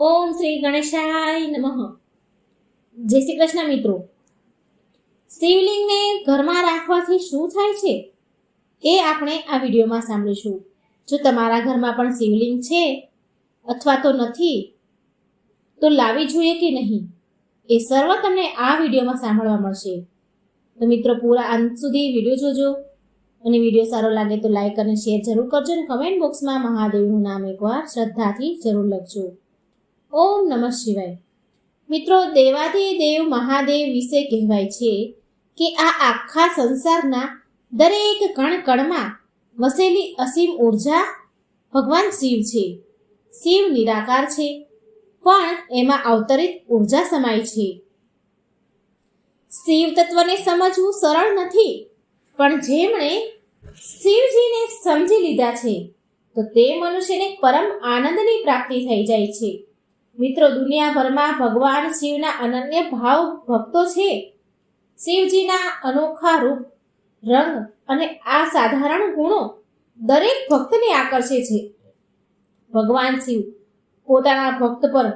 ઓમ શ્રી ગણેશાય નમઃ. જય શ્રી કૃષ્ણ મિત્રો. શિવલિંગને ઘરમાં રાખવાથી શું થાય છે? એ આપણે આ વિડીયોમાં સાંભળીશું. જો તમારા ઘરમાં પણ શિવલિંગ છે અથવા તો નથી, તો લાવી જોઈએ કે નહીં? એ સર્વ તમને આ વિડીયોમાં સાંભળવા મળશે. તો મિત્રો, પૂરા અંત સુધી વીડિયો જોજો. અને વીડિયો સારો લાગે તો લાઈક અને શેર જરૂર કરજો અને કમેન્ટ બોક્સમાં મહાદેવનું નામ એકવાર શ્રદ્ધાથી જરૂર લખજો. ઓમ નમઃ શિવાય. મિત્રો, દેવાદી દેવ મહાદેવ વિશે કહેવાય છે કે આ આખા સંસારના દરેક કણ કણમાં વસેલી અસીમ ઊર્જા ભગવાન શિવ છે. શિવ નિરાકાર છે, પણ એમાં અવતરિત ઊર્જા સમાય છે. શિવ તત્વને સમજવું સરળ નથી, પણ જેમણે શિવજીને સમજી લીધા છે, તો તે મનુષ્યને પરમ આનંદની પ્રાપ્તિ થઈ જાય છે. મિત્રો, દુનિયાભરમાં ભગવાન શિવના અનન્ય ભાવ ભક્તો છે. શિવજીના અનોખા રૂપ, રંગ અને આ સાધારણ ગુણો દરેક ભક્તને આકર્ષે છે. ભગવાન શિવ પોતાના ભક્ત પર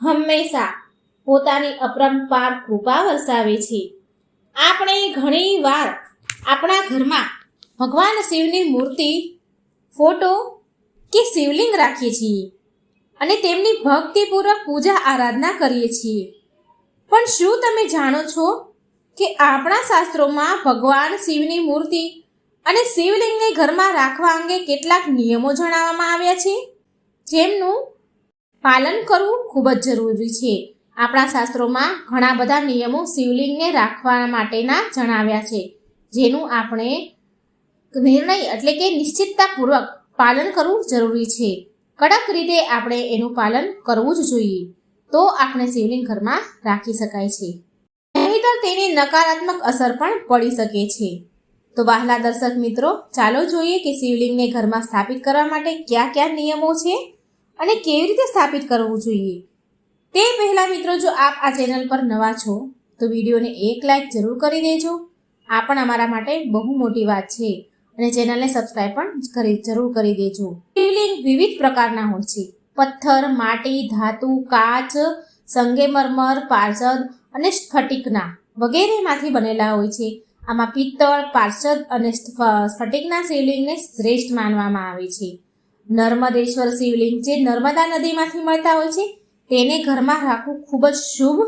હંમેશા પોતાની અપરંપાર કૃપા વરસાવે છે. આપણે ઘણી વાર આપણા ઘરમાં ભગવાન શિવની મૂર્તિ, ફોટો કે શિવલિંગ રાખીએ છીએ. અને તેમની ભક્તિપૂર્વક પૂજા આરાધના કરીએ છીએ. પણ શું તમે જાણો છો કે આપણા શાસ્ત્રોમાં ભગવાન શિવની મૂર્તિ અને શિવલિંગને ઘરમાં રાખવા અંગે કેટલાક નિયમો જણાવવામાં આવ્યા છે? જેમનું પાલન કરવું ખૂબ જ જરૂરી છે. આપણા શાસ્ત્રોમાં ઘણા બધા નિયમો શિવલિંગને રાખવા માટેના જણાવ્યા છે, જેનું આપણે નિર્ણય એટલે કે નિશ્ચિતતાપૂર્વક પાલન કરવું જરૂરી છે. કડક રીતે આપણે એનું પાલન કરવું જ જોઈએ. તો આપણે શિવલિંગ ઘરમાં રાખી શકાય છે. નહીતર તેની નકારાત્મક અસર પણ પડી શકે છે. તો વહાલા દર્શક મિત્રો, ચાલો જોઈએ કે શિવલિંગને ઘરમાં સ્થાપિત કરવા માટે કયા કયા નિયમો છે અને કેવી રીતે સ્થાપિત કરવું જોઈએ. તે પહેલાં મિત્રો, જો આપ આ ચેનલ પર નવા છો, તો વિડીયોને એક લાઈક જરૂર કરી દેજો. આ પણ અમારા માટે બહુ મોટી વાત છે અને ચેનલને સબસ્ક્રાઈબ પણ કરી જરૂર કરી દેજો. વિવિધ પ્રકારના હોય છે. પથ્થર, માટી, ધાતુ, કાચ સંગેમરમર પારસદ અને સ્ફટિકના વગેરેમાંથી બનેલા હોય છે. આમાં પિત્તળ પારસદ અને સ્ફટિકના શિવલિંગને શ્રેષ્ઠ માનવામાં આવે છે. નર્મદેશ્વર શિવલિંગ જે નર્મદા નદીમાંથી મળતા હોય છે, તેને ઘરમાં રાખવું ખૂબ જ શુભ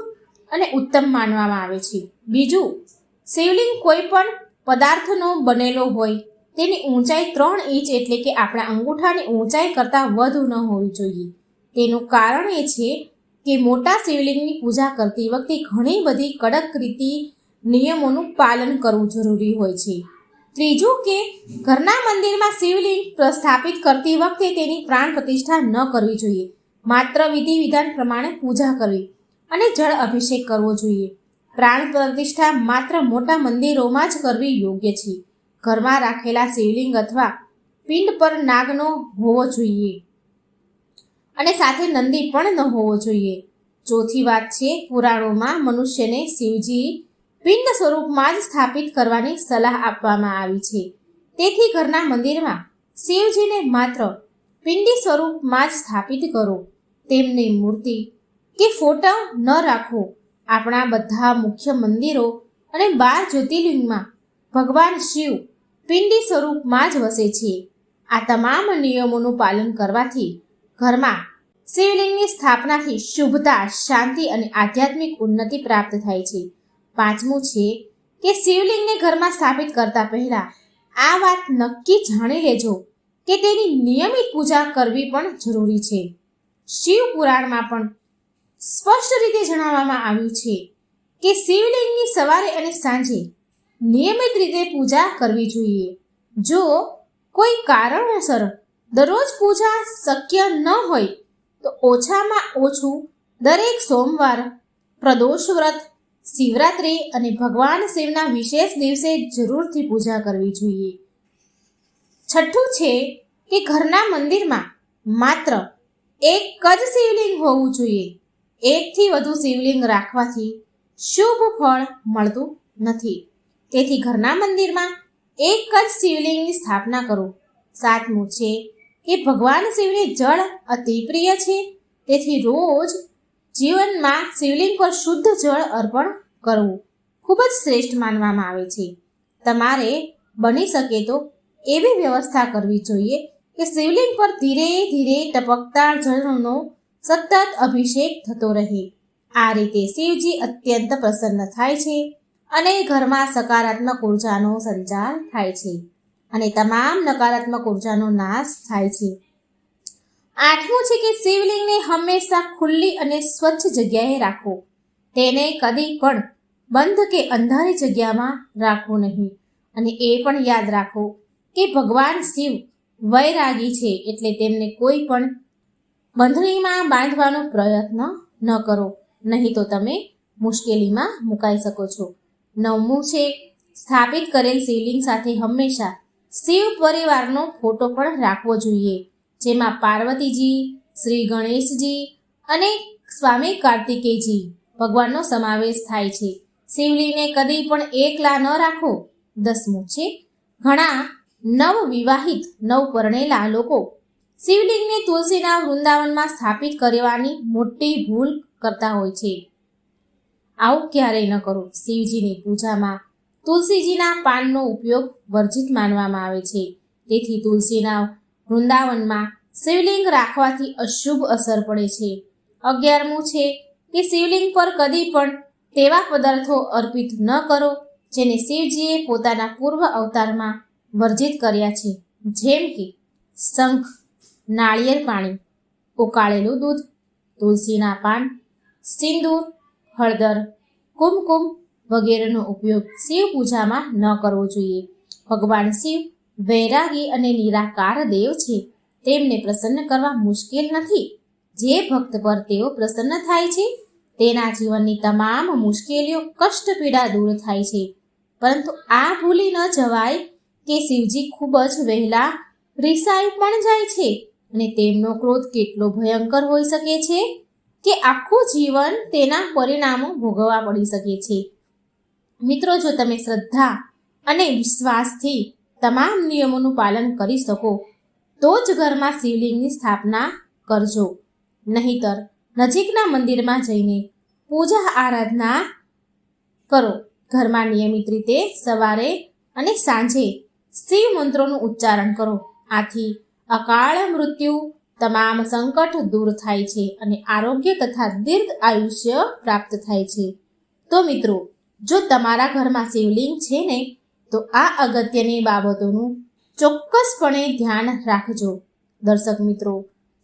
અને ઉત્તમ માનવામાં આવે છે. બીજું, શિવલિંગ કોઈ પણ પદાર્થનો બનેલો હોય તેની ઊંચાઈ ત્રણ ઇંચ એટલે કે આપણા અંગૂઠાની ઊંચાઈ કરતાં વધુ ન હોવી જોઈએ. તેનું કારણ એ છે કે મોટા શિવલિંગની પૂજા કરતી વખતે ઘણી બધી કડક રીતિ નિયમોનું પાલન કરવું જરૂરી હોય છે. ત્રીજું કે ઘરના મંદિરમાં શિવલિંગ પ્રસ્થાપિત કરતી વખતે તેની પ્રાણ પ્રતિષ્ઠા ન કરવી જોઈએ. માત્ર વિધિ વિધાન પ્રમાણે પૂજા કરવી અને જળ અભિષેક કરવો જોઈએ. પ્રાણ પ્રતિષ્ઠા માત્ર મોટા મંદિરોમાં જ કરવી યોગ્ય છે. ઘરમાં રાખેલા શિવલિંગ અથવા પિંડ પર નાગનો હોવો જોઈએ. અને સાથે નંદી પણ ન હોવો જોઈએ. ચોથી વાત છે, પુરાણોમાં મનુષ્યને શિવજી પિંડ સ્વરૂપમાં જ સ્થાપિત કરવાની સલાહ આપવામાં આવી છે. તેથી ઘરના મંદિરમાં શિવજીને માત્ર પિંડી સ્વરૂપમાં જ સ્થાપિત કરો. તેમની મૂર્તિ કે ફોટા ન રાખો. આપણા બધા મુખ્ય મંદિરો અને બાર જ્યોતિર્લિંગમાં ભગવાન શિવ પિંડી સ્વરૂપમાં જ વસે છે. આ તમામ નિયમોનું પાલન કરવાથી ઘરમાં શિવલિંગની સ્થાપનાથી શુભતા, શાંતિ અને આધ્યાત્મિક ઉન્નતિ પ્રાપ્ત થાય છે. પાંચમું છે કે શિવલિંગને ઘરમાં સ્થાપિત કરતા પહેલા આ વાત નક્કી જાણી લેજો કે તેની નિયમિત પૂજા કરવી પણ જરૂરી છે. શિવ પુરાણમાં પણ સ્પષ્ટ રીતે જણાવવામાં આવ્યું છે કે શિવલિંગની સવારે અને સાંજે નિયમિત રીતે પૂજા કરવી જોઈએ. જો કોઈ કારણોસર દરરોજ પૂજા શક્ય ન હોય, તો ઓછામાં ઓછું દરેક સોમવાર પ્રદોષ વ્રત શિવરાત્રિ અને ભગવાન શિવના વિશેષ દિવસે જરૂરથી પૂજા કરવી જોઈએ. છઠ્ઠું છે કે ઘરના મંદિરમાં માત્ર એક જ શિવલિંગ હોવું જોઈએ. એકથી વધુ શિવલિંગ રાખવાથી શુભ ફળ મળતું નથી. તેથી ઘરના મંદિરમાં એક જ શિવલિંગની સ્થાપના કરો. સાતમું છે કે ભગવાન શિવને જળ અતિ પ્રિય છે. તેથી રોજ જીવનમાં શિવલિંગ પર શુદ્ધ જળ અર્પણ કરવું ખૂબ જ શ્રેષ્ઠ માનવામાં આવે છે. તમારે બની શકે તો એવી વ્યવસ્થા કરવી જોઈએ કે શિવલિંગ પર ધીરે ધીરે ટપકતા જળનો સતત અભિષેક થતો રહે. આ રીતે શિવજી અત્યંત પ્રસન્ન થાય છે. અને ઘરમાં સકારાત્મક ઉર્જાનો સંચાર થાય છે. અને તમામ નકારાત્મક ઉર્જાનો નાશ થાય છે. આઠમું છે કે શિવલિંગને હંમેશા ખુલ્લી અને સ્વચ્છ જગ્યાએ રાખો. તેને કદી પણ બંધ કે અંધારી જગ્યામાં રાખવું નહીં. અને એ પણ યાદ રાખો કે ભગવાન શિવ વૈરાગી છે એટલે તેમને કોઈ પણ બંધણીમાં બાંધવાનો પ્રયત્ન ન કરો. નહીં તો તમે મુશ્કેલીમાં મુકાઈ શકો છો. નવમું છે, સ્થાપિત કરેલ શિવલિંગ સાથે હંમેશા શિવ પરિવારનો ફોટો પણ રાખવો જોઈએ, જેમાં પાર્વતીજી, શ્રી ગણેશજી અને સ્વામી કાર્તિકેયજી ભગવાનનો સમાવેશ થાય છે. શિવલિંગને કદી પણ એકલા ન રાખો. દસમું છે, ઘણા નવ વિવાહિત નવ પરણેલા લોકો શિવલિંગને તુલસીના વૃંદાવનમાં સ્થાપિત કરવાની મોટી ભૂલ કરતા હોય છે. આવું ક્યારેય ન કરો. શિવજીની પૂજામાં તુલસીજીના પાનનો ઉપયોગ વર્જિત માનવામાં આવે છે. તેથી તુલસીના વૃંદાવનમાં શિવલિંગ રાખવાથી અશુભ અસર પડે છે. અગિયારમું છે કે શિવલિંગ પર કદી પણ તેવા પદાર્થો અર્પિત ન કરો જેને શિવજીએ પોતાના પૂર્વ અવતારમાં વર્જિત કર્યા છે. જેમ કે શંખ, નાળિયેર પાણી, ઉકાળેલું દૂધ, તુલસીના પાન, સિંદૂર હળદર, કુમકુમ વગેરેનો ઉપયોગ શિવ પૂજામાં ન કરવો જોઈએ. ભગવાન શિવ વૈરાગી અને નિરાકાર દેવ છે. તેમને પ્રસન્ન કરવા મુશ્કેલ નથી. જે ભક્ત પર તેઓ પ્રસન્ન થાય છે, તેના જીવનની તમામ મુશ્કેલીઓ કષ્ટ પીડા દૂર થાય છે. પરંતુ આ ભૂલી ન જવાય કે શિવજી ખૂબ જ વહેલા રિસાઈ પણ જાય છે અને તેમનો ક્રોધ કેટલો ભયંકર હોઈ શકે છે? કે આખું જીવન તેના પરિણામો ભોગવવા પડી શકે છે. મિત્રો, જો તમે શ્રદ્ધા અને વિશ્વાસથી તમામ નિયમોનું પાલન કરી શકો, તો જ ઘરમાં શિવલિંગની સ્થાપના કરજો. નહીતર નજીકના મંદિરમાં જઈને પૂજા આરાધના કરો. ઘરમાં નિયમિત રીતે સવારે અને સાંજે શિવ મંત્રોનું ઉચ્ચારણ કરો. આથી અકાળ મૃત્યુ તમામ સંકટ દૂર થાય છે અને આરોગ્ય તથા દીર્ઘ આયુષ્ય પ્રાપ્ત થાય છે. તો મિત્રો, જો તમારા ઘરમાં શિવલિંગ છે ને, તો આ અગત્યની બાબતોનું ચોક્કસપણે ધ્યાન રાખજો. દર્શક મિત્રો,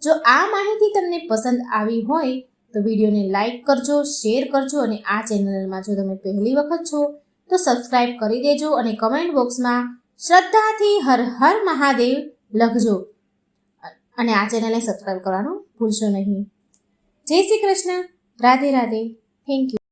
જો આ માહિતી તમને પસંદ આવી હોય, તો વિડીયોને લાઈક કરજો, શેર કરજો અને આ ચેનલમાં જો તમે પહેલી વખત છો, તો સબસ્ક્રાઇબ કરી દેજો અને કમેન્ટ બોક્સમાં શ્રદ્ધાથી હર હર મહાદેવ લખજો. અને આ ચેનલને સબસ્ક્રાઈબ કરવાનું ભૂલશો નહીં. જય શ્રી કૃષ્ણ. રાધે રાધે. Thank you